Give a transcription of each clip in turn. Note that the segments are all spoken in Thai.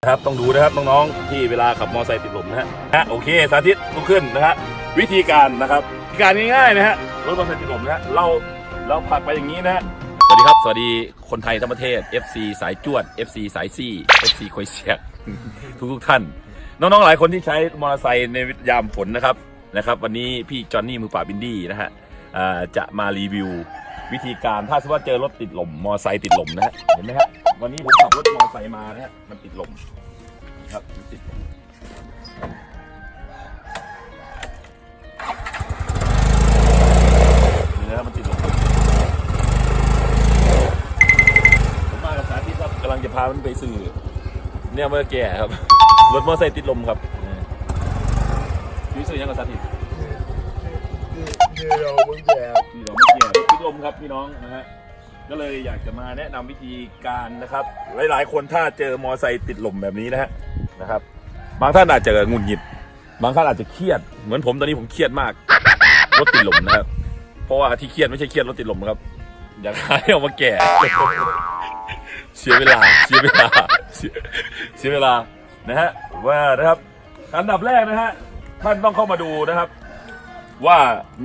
นะครับต้องดูนะครับน้องๆที่เวลาขับมอเตอร์ไซค์ติดลมนะฮะนะโอเคสาธิตลุกขึ้นนะฮะวิธีการนะครับวิธีการง่ายๆนะฮะรถมอเตอร์ไซค์ติดลมนะฮะเราเราผลักไปอย่างนี้นะฮะสวัสดีครับ สวัสดีคนไทยทั้งประเทศ FC สายจวด FC สายซี่ FC คอยเสียก ทุกทุกๆท่าน น้องๆหลายคนที่ใช้มอเตอร์ไซค์ในยามฝนนะครับนะครับ วันนี้พี่จอห์นนี่มือปราบบินดี้นะฮะอ่าจะมารีวิว วิธีการถ้าสมมติว่าเจอรถติดลมมอเตอร์ไซค์ติดลมนะฮะเห็นไหมฮะวันนี้ผมขับรถมอเตอร์ไซค์มานะฮะมันติดลมครับติดนี่นะครับมันติดลมผมมากับสาธิตครับกำลังจะพามันไปสื่อเนี่ยเมื่อแก่ครับรถมอเตอร์ไซค์ติดลมครับชื่อสื่อยังกับสาธิตนี่เราเพิ่งแย่พี่น้องไม่เกี่ยวติดล มครับพี่น้องนะฮะก็เลยอยากจะมาแนะนำวิธีการนะครับ หลาย ๆ คนถ้าเจอมอเตอร์ไซค์ติดลมแบบนี้นะฮะนะครับ บางท่านอาจจะงุดหงิด บางท่านอาจจะเครียด เหมือนผมตอนนี้ผมเครียดมากรถติดลมนะครับ เพราะว่าที่เครียดไม่ใช่เครียดรถติดลมครับอยากให้เอามาแก่เสียเวลาเสียเวลาเสียเวลานะฮะว่านะครับอันดับแรกนะฮะท่านต้องเข้ามาดูนะครับ ว่า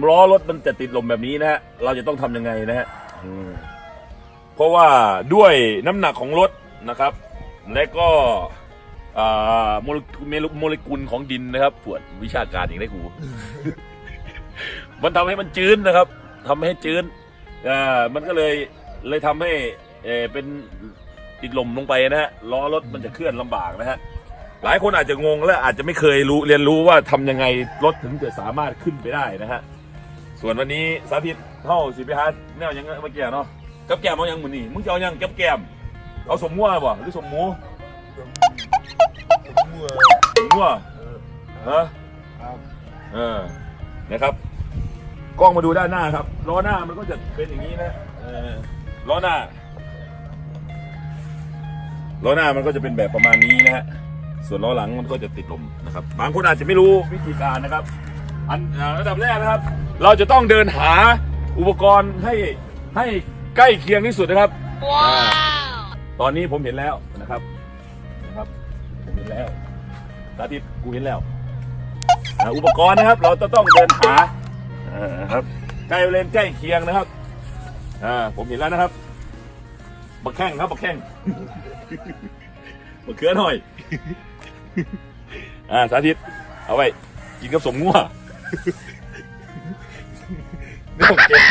ล้อรถมันจะติดลมแบบนี้นะฮะเราจะต้องทำยังไงนะฮะอืมเพราะว่าด้วยน้ำหนักของรถนะครับ และก็อ่าโมเลกุลโมเลกุลของดินนะครับปวดวิชาการอย่างได้กูมันทำให้มันจืดนะครับทำให้จืดอ่ามันก็เลยเลยทำให้เออเป็นติดลมลงไปนะฮะล้อรถมันจะเคลื่อนลำบากนะฮะ หลายคนอาจจะงงและอาจจะไม่เคยรู้เรียนรู้ว่าทำยังไงรถถึงจะสามารถขึ้นไปได้นะฮะส่วนวันนี้สาธิตเท่าสิบพิฮัทแนวยังเมื่อกี้เนาะกับแกมเอายังมือนี่มึงจะเอายังกับแกมเอาสมมั่วบ่หรือสมหมูมั่วสมมั่วเออฮะครับเออนะครับกล้องมาดูด้านหน้าครับล้อหน้ามันก็จะเป็นอย่างนี้นะเออล้อหน้าล้อหน้ามันก็จะเป็นแบบประมาณนี้นะฮะ ส่วนล้อหลังมันก็จะติดลมนะครับบางคนอาจจะไม่รู้วิธีการนะครับ อันอ่าระดับแรกนะครับ เราจะต้องเดินหาอุปกรณ์ให้ให้ใกล้เคียงที่สุดนะครับอ่าตอนนี้ผมเห็นแล้วนะครับนะครับผมเห็นแล้วสาธิตกูเห็นแล้วอ่าอุปกรณ์นะครับ เราจะต้องเดินหาอ่าครับใกล้เลนใกล้เคียงนะครับอ่าผมเห็นแล้วนะครับบักแข้งครับบักแข้งบักเขือหน่อย อ่าสาธิต เอาไว้กินกับสมงัวนี่ผมเก่ง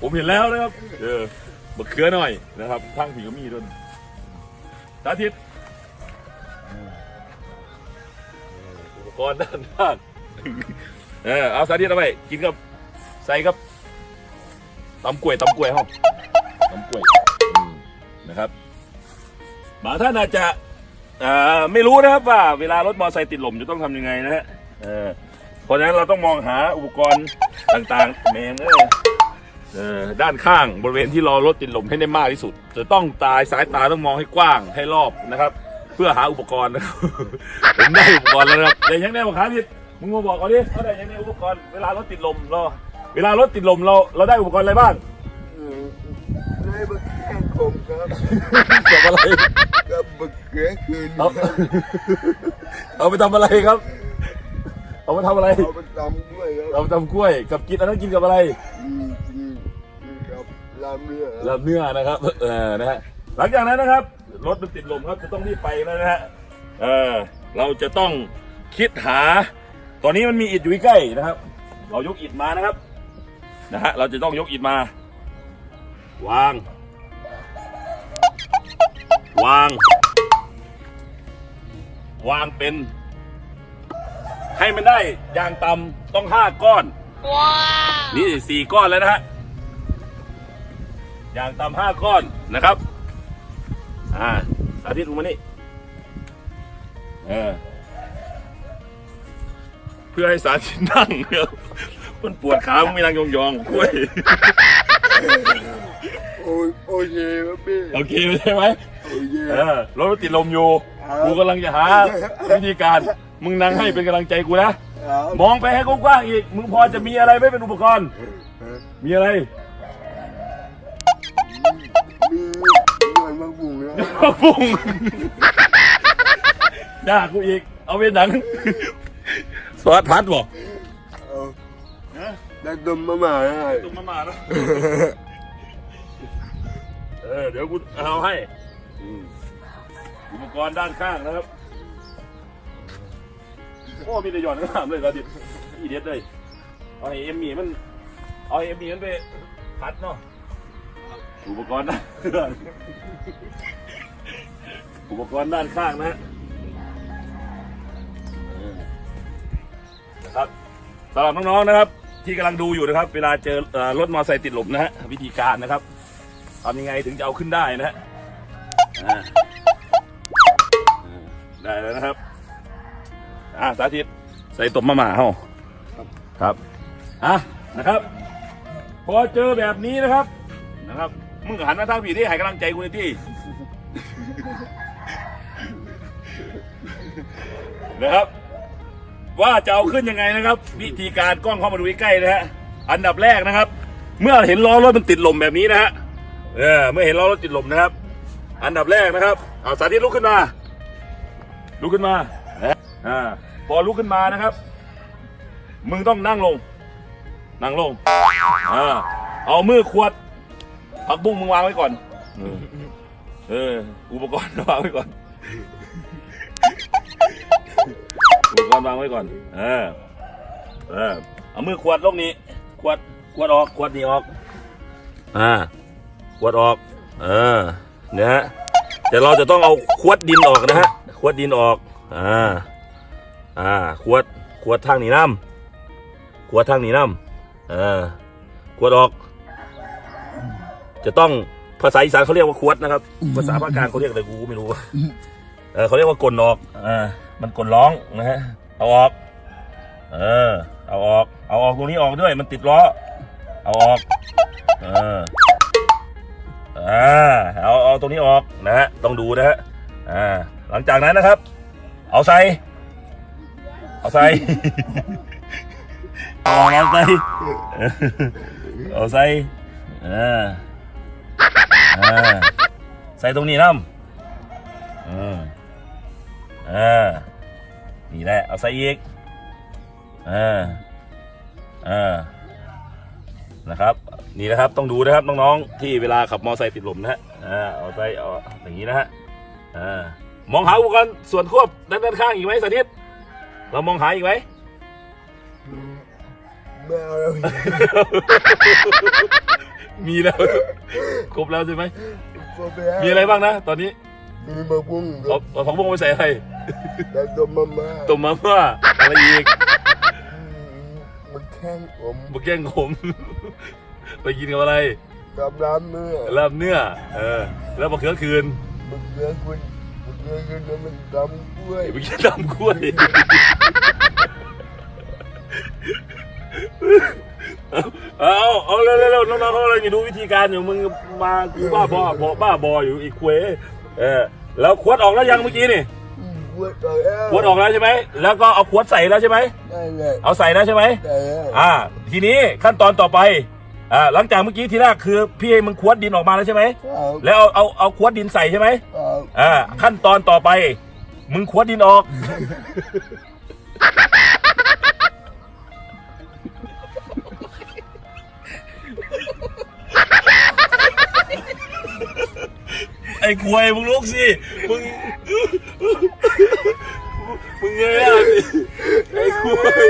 ผมเห็นแล้วนะครับ เออบักเขือหน่อยนะครับทั้งผีก็มีด้วยสาธิตอุปกรณ์ด้านข้างเออเอาสาธิตเอาไปกินกับใส่กับตำกล้วยตำกล้วยห้องตำกล้วยนะครับ บางท่านอาจจะอ่าไม่รู้นะครับว่าเวลารถมอเตอร์ไซค์ติดลมจะต้องทำยังไงนะฮะเออเพราะฉะนั้นเราต้องมองหาอุปกรณ์ต่างๆแมงเออด้านข้างบริเวณที่รอรถติดลมให้ได้มากที่สุด จะต้องตายสายตาต้องมองให้กว้างให้รอบนะครับ เพื่อหาอุปกรณ์นะครับผมได้อุปกรณ์แล้วนะครับแต่ยังได้บอกครับพี่มึงมาบอกก่อนดิเขาได้ยังได้อุปกรณ์เวลารถติดลมเราเวลารถติดลมเราเราได้อุปกรณ์อะไรบ้าง แข้งคมครับเกี่ยวกับอะไรกับบักเขือคืนเอาเอาไปทำอะไรครับ เอาไปทำอะไร เอาไปตำด้วยครับเอาไปทำกล้วย กับกินอันนั้นกินกับอะไร อืมอืมอืมครับลามเรือครับลาบเนื้อนะครับ เออ นะฮะ หลังจากนั้นนะครับ รถมันติดลมครับ จะต้องรีบไปแล้วนะฮะ เออ เราจะต้องคิดหา ตอนนี้มันมีอิฐอยู่ใกล้ๆนะครับ เรายกอิฐมานะครับ นะฮะ เราจะต้องยกอิฐมา วาง วาง วางเป็น ให้มันได้อย่างต่ำต้องห้าก้อนนี่สี่ก้อนแล้วนะฮะ อย่างต่ำห้าก้อนนะครับ อ่า สาธิตลงมานี่ เออ เพื่อให้สาธิตนั่งครับมันปวดขามันไม่นั่งยองๆกล้วย โอ้ยโอเคครับพี่ โอเคใช่ไหมโอ เคเออรถมันติดลมอยู่ กูกำลังจะหาวิธีการ มึงนั่งให้เป็นกำลังใจกูนะครับมองไปให้กว้างๆอีก มึงพอจะมีอะไรไหม่เป็นอุปกรณ์ มีอะไรมีผักบุ้งด่ากูอีก เอาเป็นหนัง สวัสดพัดบอกเอานะได้ต้มมาม่าได้ตุ้มมามาแล้วเออเดี๋ยวกูเอาให้ อุปกรณ์ด้านข้างนะครับ โอ้มีแต่หย่อนข้างเลยกระดิอีเด็ดเลย เอาไอเอ็มมี่มัน เอาไอเอ็มมี่มันไปพัดเนาะ อุปกรณ์ด้านข้างอุปกรณ์ด้านข้างนะฮะนะครับสำหรับน้องๆนะครับ ที่กำลังดูอยู่นะครับ เวลาเจอรถมอเตอร์ไซค์ติดหลมนะฮะวิธีการนะครับทำยังไงถึงจะเอาขึ้นได้นะฮะ อ่าอ่าได้แล้วนะครับ อ่าสาธิตใส่ตบมะหมาเฮาครับอะนะครับ พอเจอแบบนี้นะครับนะครับมึงก็หันมาทางผีที่ให้กำลังใจกูหน่อยที่นะครับ ว่าจะเอาขึ้นยังไงนะครับ วิธีการกล้องเข้ามาดูใกล้ๆนะฮะอันดับแรกนะครับ เมื่อเห็นล้อรถมันติดลมแบบนี้นะฮะเออเมื่อเห็นล้อรถติดลมนะครับ อันดับแรกนะครับเอาสาธิตลุกขึ้นมา ลุกขึ้นมาอ่าพอลุกขึ้นมานะครับ มึงต้องนั่งลง นั่งลงอ่าเอามือขวดผักบุ้งมึงวางไว้ก่อน เออ อุปกรณ์วางไว้ก่อน อุปกรณ์วางไว้ก่อน เออ เออ เอามือขวดลงนี้ขวดขวดออกขวดนี้ออก อ่าขวดออก เออ นี่ยฮะแต่เราจะต้องเอาขวดดินออกนะฮะขวดดินออกอ่าอ่าขวดขวดทางหนีน้ำขวดทางหนีน้ำเออขวดออก จะต้องภาษาอีสานเขาเรียกว่าขวดนะครับ ภาษาภาคกลางเขาเรียกอะไรกูไม่รู้เออเขาเรียกว่ากลนออกอ่ามันกลร้องนะฮะเอาออกเออเอาออก เอาออกตรงนี้ออกด้วย มันติดล้อ เอาออก เออ อ่าเอาเอาตรงนี้ออกนะฮะต้องดูนะฮะอ่าหลังจากนั้นนะครับ เอาใส่เอาใส่เอาใส่เอาใส่เออเออใส่ตรงนี้น้ำอืมเออนี่แหละเอาใส่อีกออเออนะครับ นี่นะครับต้องดูนะครับน้องๆที่เวลาขับมอเตอร์ไซค์ติดลมนะฮะอ่าเอาใส่เอาอย่างนี้นะฮะอ่ามองหาอุปกรณ์ส่วนควบด้านด้านข้างอีกไหมสาธิต เรามองหาอีกไหมไม่เอาแล้วมีแล้วครบแล้วใช่ไหมพอไปแล้วมีอะไรบ้างนะ ตอนนี้มีมะพุ้งกัเอาบเอาผักบุ้งไปใส่อะไรได้ต้มมาม่าต้มมาม่าอะไรอีกอืมมันแข้งผมบุกแกงขม ไปกินกับอะไรกับน้ำเนื้อลาบเนื้อ เออ แล้วมะเขือคืนมันเกลือคุณมันเกลือคุณแล้วมันดำกล้วยไปกินตำกล้วยเอาเอาเอาเร็วเร็วเร็วน้องๆเขาอะไรอยู่ดูวิธีการอยู่มึงมากูบ้าบอบอกบ้าบออยู่อีกเควเออแล้วขวดออกแล้วยังเมื่อกี้นี่อืมขวดออกแล้วขวดออกแล้วใช่ไหมแล้วก็เอาขวดใส่แล้วใช่ไหมได้เลยเอาใส่แล้วใช่ไหมได้แล้วอ่า ทีนี้ขั้นตอนต่อไป อ่าหลังจากเมื่อกี้ทีแรกคือพี่ให้มึงขวดดินออกมาแล้วใช่ไหมครับแล้วเอาเอาเอาขวดดินใส่ใช่ไหมครับอ่าขั้นตอนต่อไป มึงขวดดินออกไอ้ควยมึงลุกสิ มึง มึงเงยหน้าสิไอ้ควย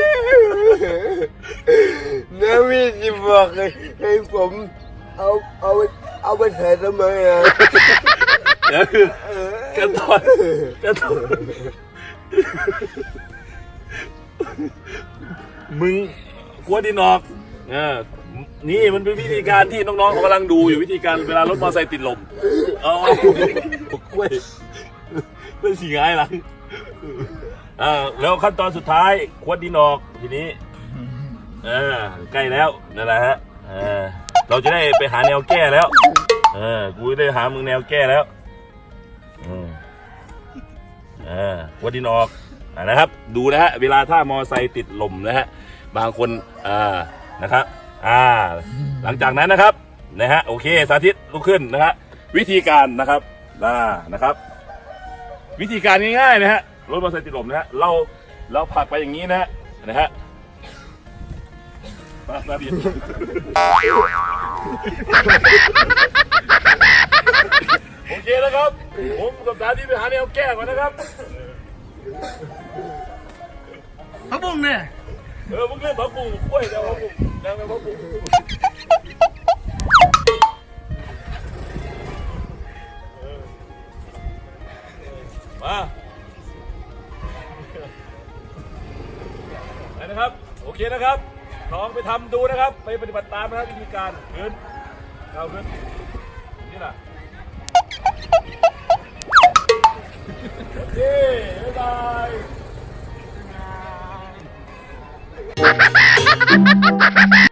เอาไปเอาไปใส่ทำไมอะเดี๋ยวคือขั้นตอนขั้นตอนมึงขวดดินออกอ่านี่มันเป็นวิธีการที่น้องๆเขากำลังดูอยู่วิธีการเวลารถมอเตอร์ไซค์ติดลมเอากล้วยเป็นสีง่ายหลังอ่าแล้วขั้นตอนสุดท้ายขวดดินออกทีนี้เออใกล้แล้วนั่นแหละฮะเออ เราจะได้ไปหาแนวแก้แล้ว เออ กูได้หามึงแนวแก้แล้วอืมเออขวดดินออกอ่านะครับ ดูนะฮะ เวลาถ้ามอไซค์ติดลมนะฮะ บางคนอ่านะครับ อ่า หลังจากนั้นนะครับ นะฮะ โอเค สาธิตลุกขึ้นนะฮะ วิธีการนะครับน่านะครับ วิธีการง่ายๆนะฮะ รถมอเตอร์ไซค์ติดลมนะฮะ เรา เราผลักไปอย่างนี้นะฮะ นะฮะ มามาเบี โอเคนะครับ ผมกับสาธิตไปหาแนวแก้ก่อนนะครับพระบุ้งเนี่ยเออมึงเล่นผักบุ้งกล้วยแล้วผักบุ้งแล้วผักบุ้งมาไปนะครับ โอเคนะครับ ลองไปทำดูนะครับ ไปปฏิบัติตามนะครับวิธีการขึ้นเราขึ้นนี่แหละโอเคบ๊ายบาย